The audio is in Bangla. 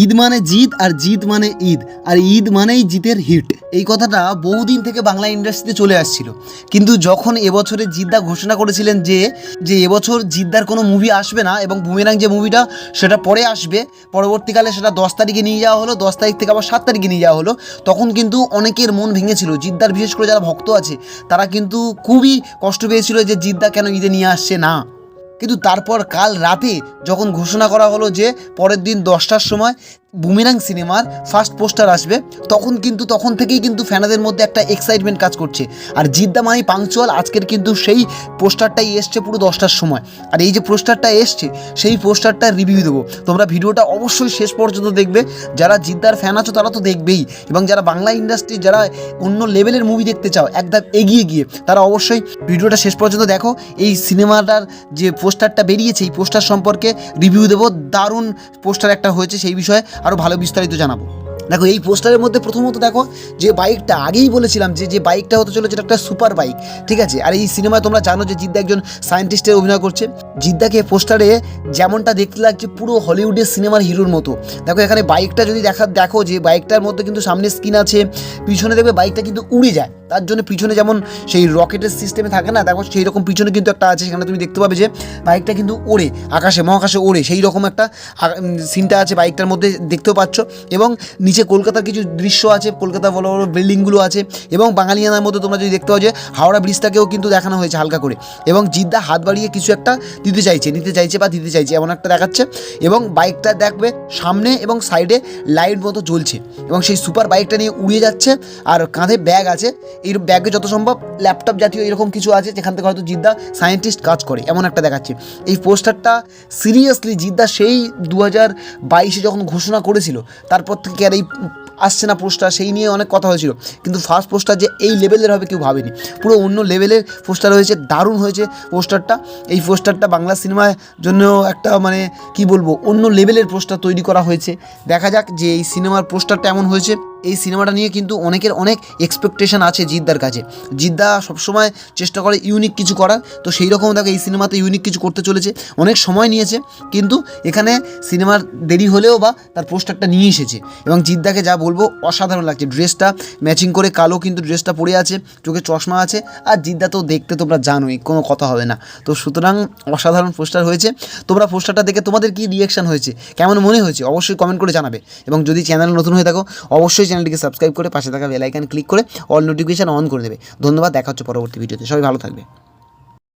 ঈদ মানে জিত আর জিত মানে ঈদ, আর ঈদ মানেই জিতের হিট। এই কথাটা বহুদিন থেকে বাংলা ইন্ডাস্ট্রিতে চলে আসছিল। কিন্তু যখন এবছরে জিদ্দা ঘোষণা করেছিলেন যে যে এবছর জিদ্দার কোনো মুভি আসবে না এবং বুমেরাং যে মুভিটা সেটা পরে আসবে, পরবর্তীকালে সেটা দশ তারিখে নিয়ে যাওয়া হলো, দশ তারিখ থেকে আবার সাত তারিখে নিয়ে যাওয়া হলো, তখন কিন্তু অনেকের মন ভেঙেছিল। জিদ্দার বিশেষ করে যারা ভক্ত আছে, তারা কিন্তু খুবই কষ্ট পেয়েছিল যে জিদ্দা কেন ঈদে নিয়ে আসছে না। কিন্তু তারপর কাল রাতে যখন ঘোষণা করা হলো যে পরের দিন দশটার সময় বুমেরাং সিনেমার ফার্স্ট পোস্টার আসবে। তখন কিন্তু, তখন থেকেই কিন্তু ফ্যানাদের মধ্যে একটা এক্সাইটমেন্ট কাজ করছে। আর জিদ্দা মানেই পাংচুয়াল আজকের কিন্তু সেই পোস্টারটাই এসছে পুরো দশটার সময়। আর এই যে পোস্টারটা এসছে, সেই পোস্টারটা রিভিউ দেবো। তোমরা ভিডিওটা অবশ্যই শেষ পর্যন্ত দেখবে। যারা জিদ্দার ফ্যান আছো, তারা তো দেখবেই। এবং যারা বাংলা ইন্ডাস্ট্রি যারা অন্য লেভেলের মুভি দেখতে চাও, একদম এগিয়ে গিয়ে, তারা অবশ্যই ভিডিওটা শেষ পর্যন্ত দেখো। এই সিনেমাটার যে পোস্টারটা বেরিয়েছে, এই পোস্টার সম্পর্কে রিভিউ দেবো। দারুণ পোস্টার একটা হয়েছে সেই বিষয়ে। আরও ভালো বিস্তারিত জানাব। দেখো, এই পোস্টারের মধ্যে প্রথমত দেখো যে বাইকটা আগেই বলেছিলাম যে যে বাইকটা হতে চলেছে, এটা একটা সুপার বাইক, ঠিক আছে? আর এই সিনেমায় তোমরা জানো যে জিদ্দা একজন সায়েন্টিস্টের অভিনয় করছে। জিদ্দাকে পোস্টারে যেমনটা দেখতে লাগছে, পুরো হলিউডের সিনেমার হিরোর মতো। দেখো, এখানে বাইকটা যদি দেখা, দেখো যে বাইকটার মধ্যে কিন্তু সামনে স্ক্রিন আছে, পিছনে দেখবে বাইকটা কিন্তু উড়ে যায়। তার জন্য পিছনে যেমন সেই রকেটের সিস্টেমে থাকে না, দেখো সেই রকম পিছনে কিন্তু একটা আছে, সেখানে তুমি দেখতে পাবে যে বাইকটা কিন্তু ওড়ে, আকাশে, মহাকাশে ওড়ে সেই রকম একটা সিনটা আছে বাইকটার মধ্যে, দেখতেও পাচ্ছ। এবং নিচে কলকাতার কিছু দৃশ্য আছে, কলকাতা বড় বড় বিল্ডিংগুলো আছে, এবং বাঙালিয়ানার মধ্যে তোমরা যদি দেখতে পাও যে হাওড়া ব্রিজটাকেও কিন্তু দেখানো হয়েছে হালকা করে। এবং জিদ্দা হাত বাড়িয়ে কিছু একটা দিতে চাইছে, নিতে চাইছে বা দিতে চাইছে, এমন একটা দেখাচ্ছে। এবং বাইকটা দেখবে সামনে এবং সাইডে লাইট মতো জ্বলছে। এবং সেই সুপার বাইকটা নিয়ে উড়িয়ে যাচ্ছে, আর কাঁধে ব্যাগ আছে। এই ব্যাগে যত সম্ভব ল্যাপটপ জাতীয় এরকম কিছু আছে, যেখান থেকে হয়তো জিদ্দা সায়েন্টিস্ট কাজ করে, এমন একটা দেখাচ্ছে। এই পোস্টারটা সিরিয়াসলি জিদ্দা সেই দু হাজার বাইশে যখন ঘোষণা করেছিল, তারপর থেকে আর এই আসছে না পোস্টার, সেই নিয়ে অনেক কথা হয়েছিল। কিন্তু ফার্স্ট পোস্টার যে এই লেভেলের হবে কেউ ভাবেনি। পুরো অন্য লেভেলের পোস্টার হয়েছে, দারুণ হয়েছে পোস্টারটা। এই পোস্টারটা বাংলা সিনেমার জন্য একটা মানে কি বলব, অন্য লেভেলের পোস্টার তৈরি করা হয়েছে। দেখা যাক যে এই সিনেমার পোস্টারটা এমন হয়েছে। এই সিনেমাটা নিয়ে কিন্তু অনেকের অনেক এক্সপেকটেশন আছে জিদ্দার কাছে। জিদ্দা সবসময় চেষ্টা করে ইউনিক কিছু করার, তো সেই রকম দেখো এই সিনেমাতে ইউনিক কিছু করতে চলেছে। অনেক সময় নিয়েছে, কিন্তু এখানে সিনেমার দেরি হলেও বা তার পোস্টারটা নিয়ে এসেছে। এবং জিদ্দাকে যা বলব, অসাধারণ লাগছে। ড্রেসটা ম্যাচিং করে কালো কিন্তু ড্রেসটা পরে আছে, চোখে চশমা আছে, আর জিদ্দা তো দেখতে তোমরা জানোই, কোনো কথা হবে না। তো সুতরাং অসাধারণ পোস্টার হয়েছে। তোমরা পোস্টারটা দেখে তোমাদের কি রিয়াকশন হয়েছে, কেমন মনে হয়েছে, অবশ্যই কমেন্ট করে জানাবে। এবং যদি চ্যানেল নতুন হয়ে থাকো, অবশ্যই চ্যানেলটিকে সাবস্ক্রাইব করে পাশে থাকা বেলাইকান ক্লিক করে অল নোটিফিকেশান অন করে দেবে। ধন্যবাদ, দেখা হচ্ছে পরবর্তী ভিডিওতে। সবাই ভালো থাকবে।